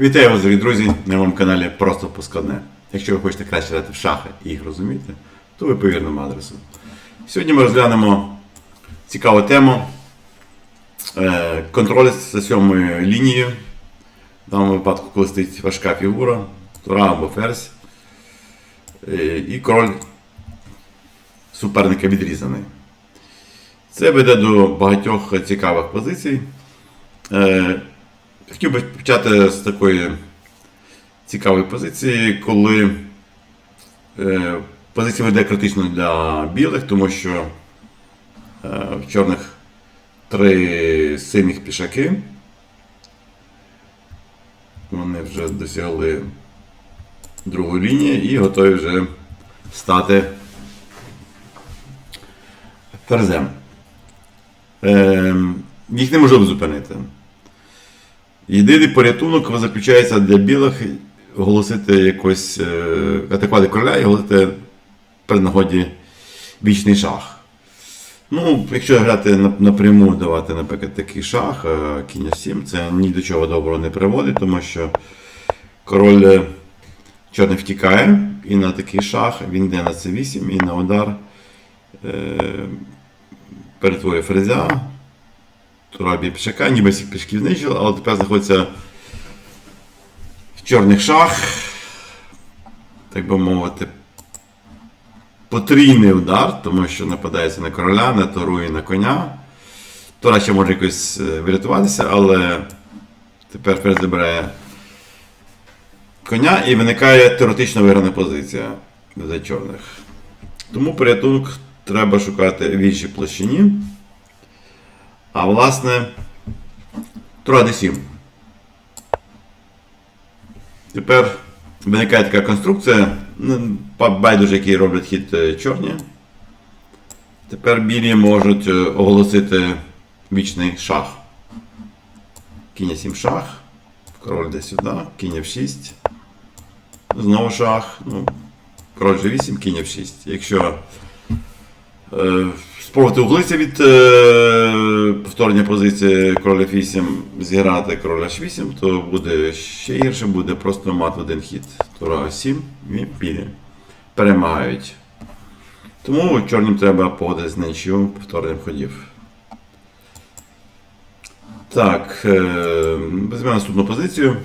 Вітаю вас, дорогі друзі, на моєму каналі Просто Пускадне. Якщо ви хочете краще грати в шахи і їх розуміти, то ви по вірному адресу. Сьогодні ми розглянемо цікаву тему е, контроль за сьомою лінією. В даному випадку, коли стоїть важка фігура, тура або ферзь, е, і король суперника відрізаний. Це веде до багатьох цікавих позицій. Хотів би почати з такої цікавої позиції, коли е, позиція веде критично для білих, тому що е, в чорних три сильних пішаки. Вони вже досягли другої лінії і готові вже стати ферзем. Їх неможливо зупинити. Єдиний порятунок заключається для білих оголосити якось е, атакувати короля і оголосити при нагоді вічний шах. Ну, якщо грати напряму, давати, наприклад, такий шах, е, кінь 7, це ні до чого доброго не приводить, тому що король е, чорний втікає і на такий шах він йде на c8 і на удар перетворює ферзя. Турабі пішака, ніби всіх пішків знищили, але тепер знаходиться в чорних шах, так би мовити, потрійний удар, тому що нападається на короля, на туру і на коня. Тура ще може якось е, врятуватися, але тепер ферзь забирає коня і виникає теоретично виграна позиція за чорних. Тому порятунок треба шукати в іншій площині. А власне, Тура D7. Тепер виникає така конструкція. ну, Байдуже, який роблять хід е, чорні. Тепер білі можуть е, оголосити вічний шах. Кінь 7 шах. Король йде сюди, кінь F6. Знову шах. Ну, король G8, кінь F6. Якщо Е, Спробувати углитися від е, повторення позиції короля 8 зіграти короля H8, то буде ще гірше, буде просто мат один хід. Тура 7 і білі перемагають. Тому чорним треба погодити з нічю повторенням ходів. Так, е, візьмемо наступну позицію.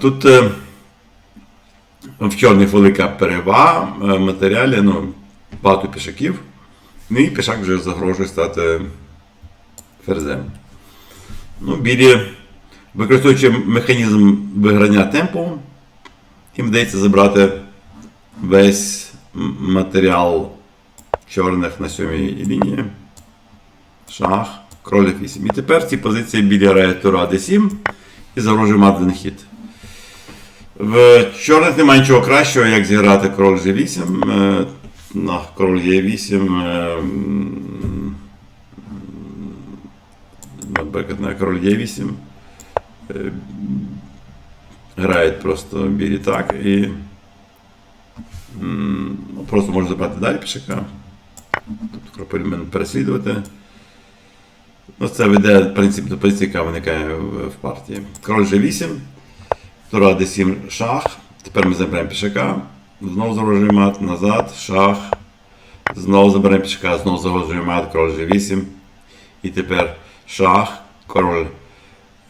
Тут е, в чорних велика перевага е, матеріалі, ну, багато пішаків. Ну і пішак вже загрожує стати ферзем. Ну, білі, використовуючи механізм виграння темпу, їм вдається забрати весь матеріал чорних на сьомій лінії. Шах, кроль 8. І тепер в цій позиції білі грає тура d7 і загрожує мати хід. В чорних немає нічого кращого, як зіграти король G8. На король Е8. е, м, Наприклад, на король Е8. е, Грають просто білі так і просто можна забрати далі пішака. Тобто кропель мене переслідувати. Ну, це веде в принципі, до позиції, яка виникає в, партії. Король G8. Тура d7 шах. Тепер ми заберемо пішака. Знову загрожує мат, назад, шах. Знову заберемо пішака, знову загрожує мат, король G8. І тепер шах, король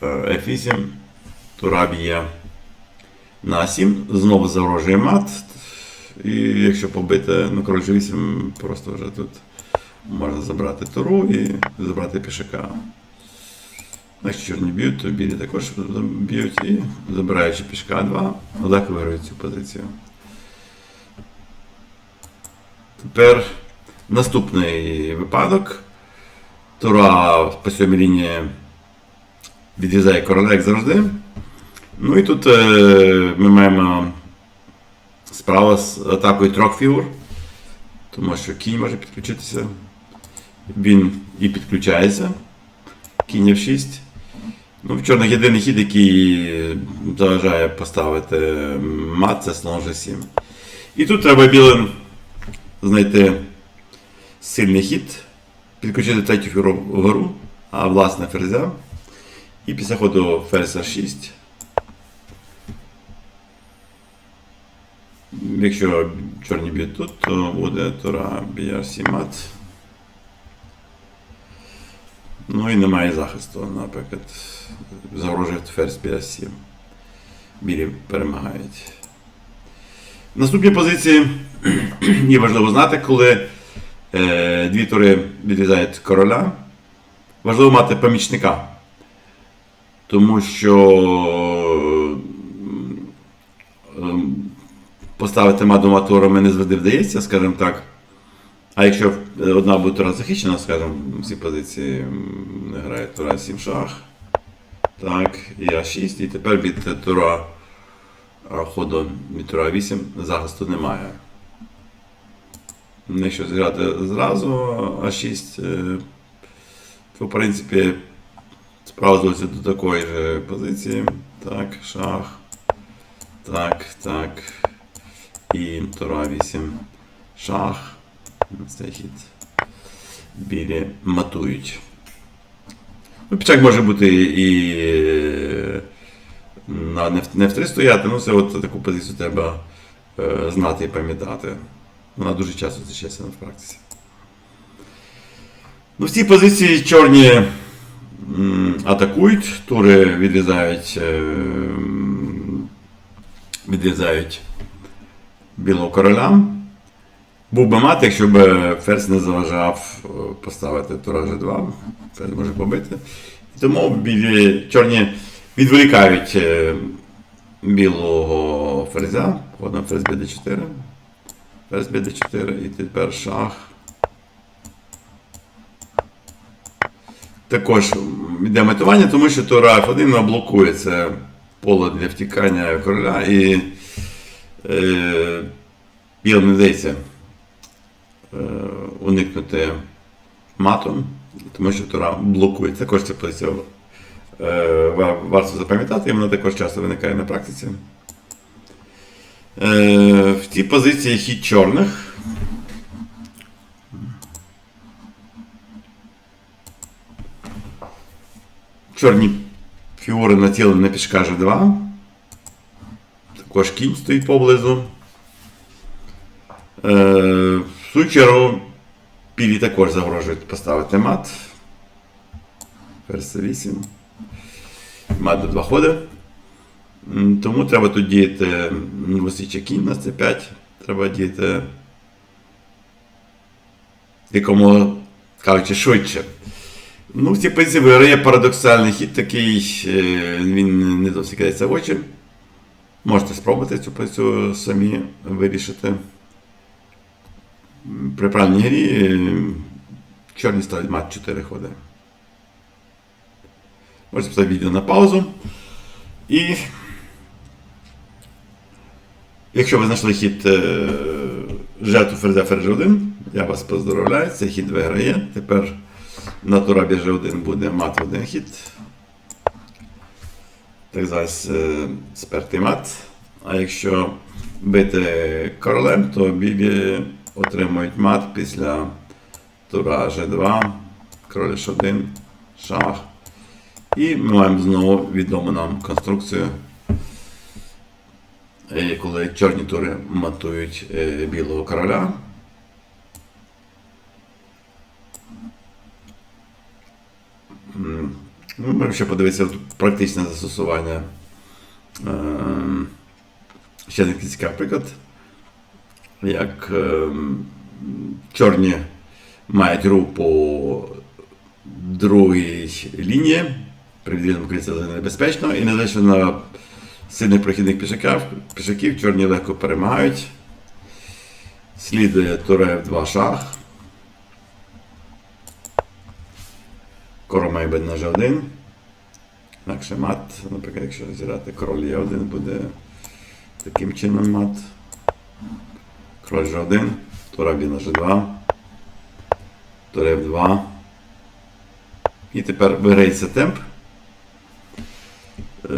е, F8. Тура на 7. Знову загрожує мат. І якщо побити, ну король G8, просто вже тут можна забрати туру і забрати пішака. Якщо чорні б'ють, то білі також б'ють і забираючи пішка 2, легко виграють цю позицію. Тепер наступний випадок. Тура по сьомій лінії відрізає короля, як завжди. Ну і тут е, ми маємо справу з атакою трьох фігур, тому що кінь може підключитися. Він і підключається. Кінь F6. Ну, в чорних єдиний хід, який заважає поставити мат, це слон G7. І тут треба білим знайти сильний хід, підключити третю фігуру вгору, а власне ферзя. І після ходу ферзя 6. Якщо чорні б'ють тут, то буде тура BRC мат. Ну і немає захисту, наприклад, загрожує ферзь BRC. Білі перемагають. Наступні позиції. є важливо знати, коли е, дві тури відрізають короля. Важливо мати помічника. Тому що ем, поставити мат двома турами не завжди вдається, скажімо так. А якщо одна буде тура захищена, скажімо, всі позиції не грає тура 7 шах. Так, і А6, і тепер від тура ходу від тура 8 захисту немає. Якщо зіграти зразу А6, е, то в принципі справа до такої ж позиції. Так, шах. Так, так. І тура 8 шах. Цей хід. Білі матують. Ну, пічак може бути і е, не, не в 3 стояти, ну це от таку позицію треба е, знати і пам'ятати. Вона дуже часто зустрічається на практиці. Ну, в цій позиції чорні атакують, тури відрізають, е, відрізають білого короля. Був би мати, якщо б ферзь не заважав е, поставити тура G2, ферзь може побити. І тому білі чорні відволікають е, білого ферзя, ходом ферзь BD4, ферзь BD4 і тепер шах. Також йде метування, тому що тура F1 блокує це поле для втікання короля і е, не вдається е, уникнути матом, тому що Тура блокує. Також ця позиція е, варто запам'ятати, і вона також часто виникає на практиці. Е, в цій позиції хід чорних. Чорні фігури націлені на пішка G2. Також кінь стоїть поблизу. Е, в свою чергу, білі також загрожують поставити мат. Ферзь 8. Мат до 2 ходи. Тому треба тут діяти висіча кінь на c5. Треба діяти якому кажучи швидше. Ну, в цій позиції виграє парадоксальний хід такий, е, він не досить кидається в очі. Можете спробувати цю позицію самі вирішити. При правильній грі е, чорні ставлять мат 4 ходи. Можете поставити відео на паузу. І якщо ви знайшли хід е, жертву ферзя ферзь 1, я вас поздоровляю, цей хід виграє. Тепер на тура біже 1 буде мат один хід. Так званий е, спертий мат. А якщо бити королем, то білі отримують мат після тура G2, король H1, шах. І ми маємо знову відому нам конструкцію, коли чорні тури матують е, білого короля. Ну, ми ще подивитися практичне застосування. Ем, Ще такий цікавий приклад. Як чорні мають рух по другій лінії, при відрізаному кільці небезпечно, і незважаючи на сильних прохідних пішаків, пішаків, чорні легко перемагають. Слідує тура F2 шах. Король має бути на G1. Інакше мат. Наприклад, якщо зіграти король Е1, буде таким чином мат. Король G1, тура бі на G2, тура F2. І тепер виграється темп.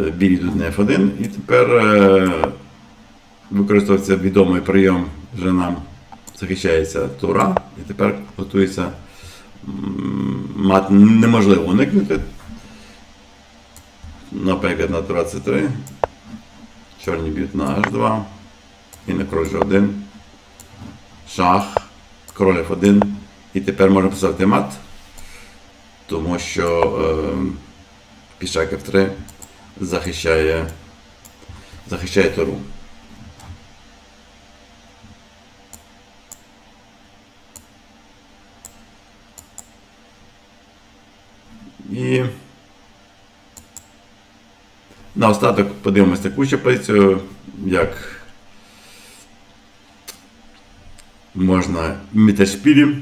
Білі йдуть на F1. І тепер е, використовується відомий прийом вже нам захищається тура. І тепер готується мат неможливо уникнути. Наприклад, на тура C3. Чорні б'ють на H2. і на король G1. Шах, король F1. І тепер можна поставити мат, тому що е, пішак F3 захищає, захищає туру. І наостаток подивимося таку ще позицію, як можна міташпілі,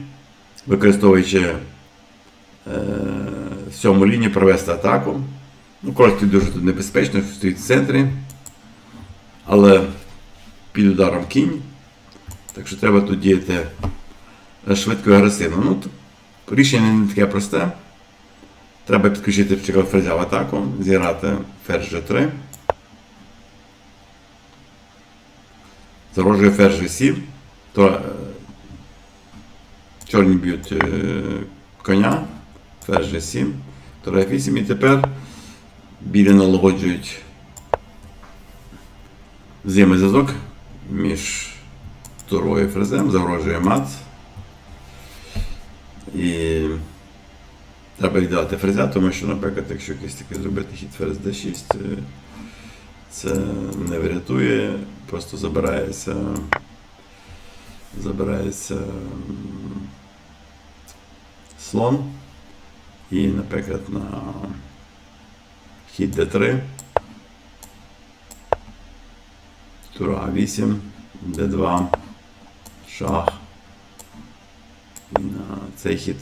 використовуючи е, сьому лінію провести атаку. Ну, коротко дуже тут небезпечно, що стоїть в центрі, але під ударом кінь. Так що треба тут діяти швидко і агресивно. Ну, рішення не таке просте. Треба підключити ферзя в атаку, зіграти ферзь G3. Загрожує ферзь G7. То е, чорні б'ють е, коня, ферзь G7, тура F8 і тепер білі налагоджують взаємозв'язок між турою і ферзем, загрожує мат. І Треба віддати фрезя, тому що, наприклад, якщо якийсь такий зробити хід D6, е, це не врятує, просто забирається. Забирається слон. І, наприклад, на хід D3. Тура А8, D2, шах. І на цей хід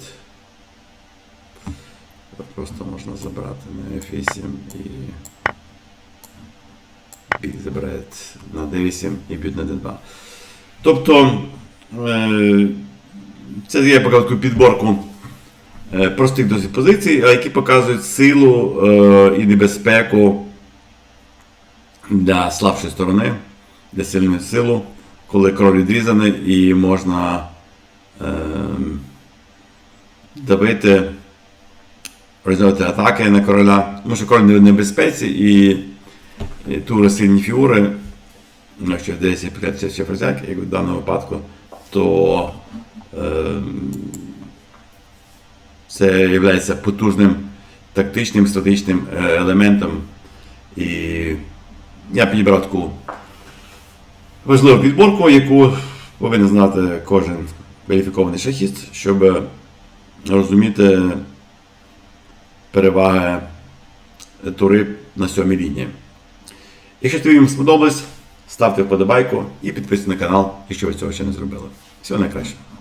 Просто можна забрати на F8 і біль забирає на D8 і б'ють на D2. Тобто е, це я показав підборку простих досить позицій, які показують силу е, і небезпеку для слабшої сторони, для сильної силу, коли король відрізаний і можна е, давити розділити атаки на короля, тому що король не в небезпеці і, і тури сильні фігури, ну, якщо десь є ще ферзяк, як в даному випадку, то е, це є потужним тактичним стратегічним е, елементом. І я підібрав таку важливу підборку, яку повинен знати кожен кваліфікований шахіст, щоб розуміти переваги тури на сьомій лінії. Якщо тобі їм сподобалось, ставте вподобайку і підписуйтесь на канал, якщо ви цього ще не зробили. Всього найкращого.